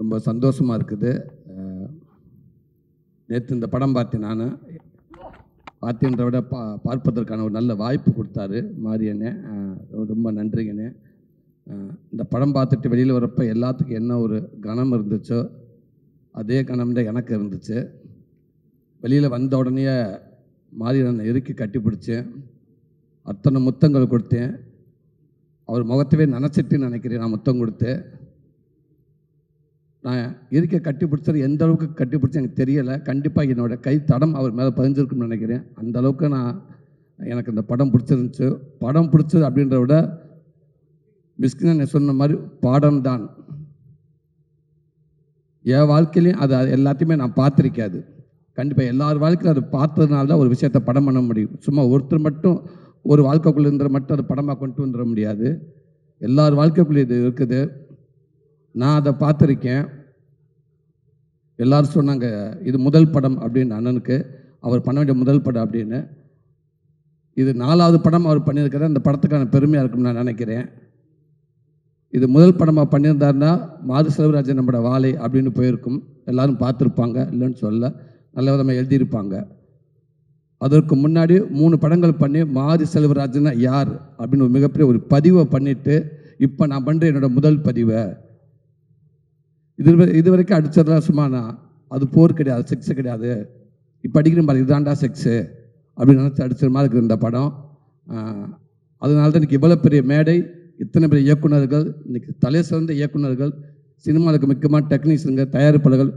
ரொம்ப சந்தோஷமாக இருக்குது. நேற்று இந்த படம் பார்த்தேன் நான். பார்த்தேன்றத விட பா பார்ப்பதற்கான ஒரு நல்ல வாய்ப்பு கொடுத்தாரு மாரியண்ணே ரொம்ப நன்றிங்கண்ணே. இந்த படம் பார்த்துட்டு வெளியில் வரப்போ எல்லாத்துக்கும் என்ன ஒரு கணம் இருந்துச்சோ அதே கணம் தான் எனக்கு இருந்துச்சு. வெளியில் வந்த உடனே மாரியண்ணனை இறுக்கி கட்டி பிடிச்சேன். அத்தனை முத்தங்கள் கொடுத்தேன். அவர் முகத்தவே நினச்சிட்டு நினைக்கிறேன் நான் முத்தம் கொடுத்து. நான் இருக்க கட்டி பிடிச்சது எந்த அளவுக்கு கட்டி எனக்கு தெரியலை. கண்டிப்பாக என்னோடய கை தடம் அவர் மேலே பதிஞ்சிருக்குன்னு நினைக்கிறேன். அந்த அளவுக்கு நான் எனக்கு இந்த படம் பிடிச்சிருந்துச்சு. படம் பிடிச்சது அப்படின்றத விட மிஸ்கின் சொன்ன மாதிரி பாடம் தான். என் வாழ்க்கையிலையும் அது எல்லாத்தையுமே நான் பார்த்துருக்காது. கண்டிப்பாக எல்லார் வாழ்க்கையிலும் அது பார்த்ததுனால தான் ஒரு விஷயத்தை படம் பண்ண முடியும். சும்மா ஒருத்தர் மட்டும் ஒரு வாழ்க்கைக்குள்ளே இருந்த மட்டும் அது படமாக கொண்டு வந்துட முடியாது. எல்லார் வாழ்க்கைக்குள்ளே இது இருக்குது. நான் அதை பார்த்துருக்கேன். எல்லாரும் சொன்னாங்க இது முதல் படம் அப்படின்னு அண்ணனுக்கு. அவர் பண்ண வேண்டிய முதல் படம் அப்படின்னு. இது நாலாவது படம் அவர் பண்ணியிருக்கிறார். அந்த படத்துக்கான பெருமையாக இருக்கும்னு நான் நினைக்கிறேன். இது முதல் படமாக பண்ணியிருந்தாருன்னா மாது செல்வராஜன் நம்மளோட வாழை அப்படின்னு போயிருக்கும். எல்லாரும் பார்த்துருப்பாங்க இல்லைன்னு சொல்ல. நல்ல விதமாக எழுதியிருப்பாங்க. அதற்கு முன்னாடி மூணு படங்கள் பண்ணி மாரி செல்வராஜனா யார்? அப்படின்னு ஒரு மிகப்பெரிய ஒரு பதிவை பண்ணிவிட்டு இப்போ நான் பண்ணுற என்னோட முதல் பதிவை. இது இது வரைக்கும் அடித்ததெல்லாம் சும்மாண்ணா அது போர் கிடையாது செக்ஸு கிடையாது. இப்போ அடிக்கிற மாதிரி இதுதான்டா செக்ஸு அப்படின்னு நினச்சி அடிச்சிட மாதிரி இருக்குது இந்த படம். அதனால தான் இன்றைக்கி இவ்வளோ பெரிய மேடை இத்தனை பெரிய இயக்குனர்கள் இன்றைக்கி தலை சிறந்த இயக்குனர்கள் சினிமாவுக்கு முக்கியமாக டெக்னீஷியனுங்க தயாரிப்பாளர்கள்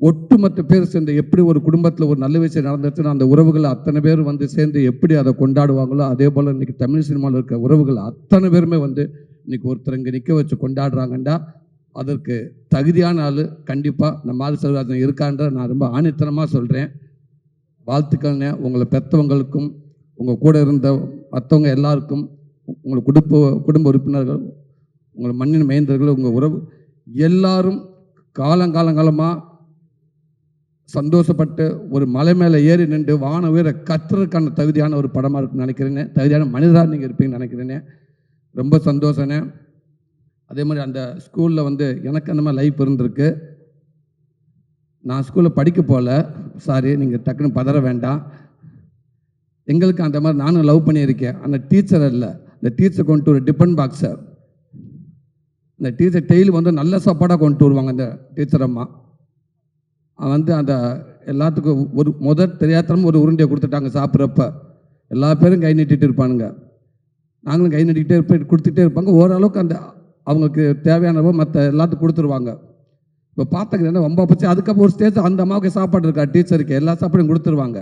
ஒட்டுமொத்த பேர் சேர்ந்து எப்படி ஒரு குடும்பத்தில் ஒரு நல்ல விஷயம் நடந்துச்சுன்னா அந்த உறவுகள் அத்தனை பேர் வந்து சேர்ந்து எப்படி அதை கொண்டாடுவாங்களோ அதே போல் இன்றைக்கி தமிழ் சினிமாவில் இருக்க உறவுகள் அத்தனை பேருமே வந்து இன்னைக்கு ஒருத்தர் இங்கே நிற்க வச்சு கொண்டாடுறாங்கண்டா. அதற்கு தகுதியான ஆள் கண்டிப்பாக நம்ம மாதிரி செல்வராஜன் இருக்கான்ற நான் ரொம்ப ஆணித்தனமாக சொல்கிறேன் வாழ்த்துக்கள்னே உங்களை பெற்றவங்களுக்கும் உங்கள் கூட இருந்த மற்றவங்க எல்லாருக்கும் உங்கள் குடும்ப குடும்ப உறுப்பினர்கள் உங்கள் மண்ணின் மைந்தர்கள் உங்கள் உறவு எல்லாரும் காலங்காலங்காலமாக சந்தோஷப்பட்டு ஒரு மலை மேலே ஏறி நின்று வான உயர கத்துறதுக்கான தகுதியான ஒரு படமாக இருக்குன்னு நினைக்கிறேனே. தகுதியான மனிதராக நீங்கள் இருப்பீங்கன்னு நினைக்கிறேனே. ரொம்ப சந்தோஷண்ணே அதே மாதிரி அந்த ஸ்கூலில் வந்து எனக்கு அந்த மாதிரி லைஃப் இருந்திருக்கு. நான் ஸ்கூலில் படிக்க போகல சாரி நீங்கள் டக்குன்னு பதற வேண்டாம். எங்களுக்கு அந்த மாதிரி நானும் லவ் பண்ணியிருக்கேன். அந்த டீச்சர் இல்லை. அந்த டீச்சர் கொண்டு ஒரு டிபன் பாக்ஸை அந்த டீச்சர் டெய்லி வந்து நல்ல சாப்பாடாக கொண்டு வருவாங்க அந்த டீச்சர் அம்மா. அவன் வந்து அந்த எல்லாத்துக்கும் ஒரு முதல் தெரியாதனமா ஒரு உருண்டையை கொடுத்துட்டாங்க சாப்பிட்றப்ப. எல்லா பேரும் கை நீட்டிகிட்டு இருப்பானுங்க. நாங்களும் கை நீட்டிக்கிட்டே இருப்ப கொடுத்துட்டே இருப்பாங்க. ஓரளவுக்கு அந்த அவங்களுக்கு தேவையானவோ மற்ற எல்லாத்துக்கும் கொடுத்துருவாங்க. இப்போ பார்த்துக்கிறேன்னா ரொம்ப பச்சு அதுக்கப்புறம் ஒரு ஸ்டேஜ் அந்த அம்மாவுக்கு சாப்பாடு இருக்கா? டீச்சருக்கு எல்லா சாப்பாடும் கொடுத்துருவாங்க.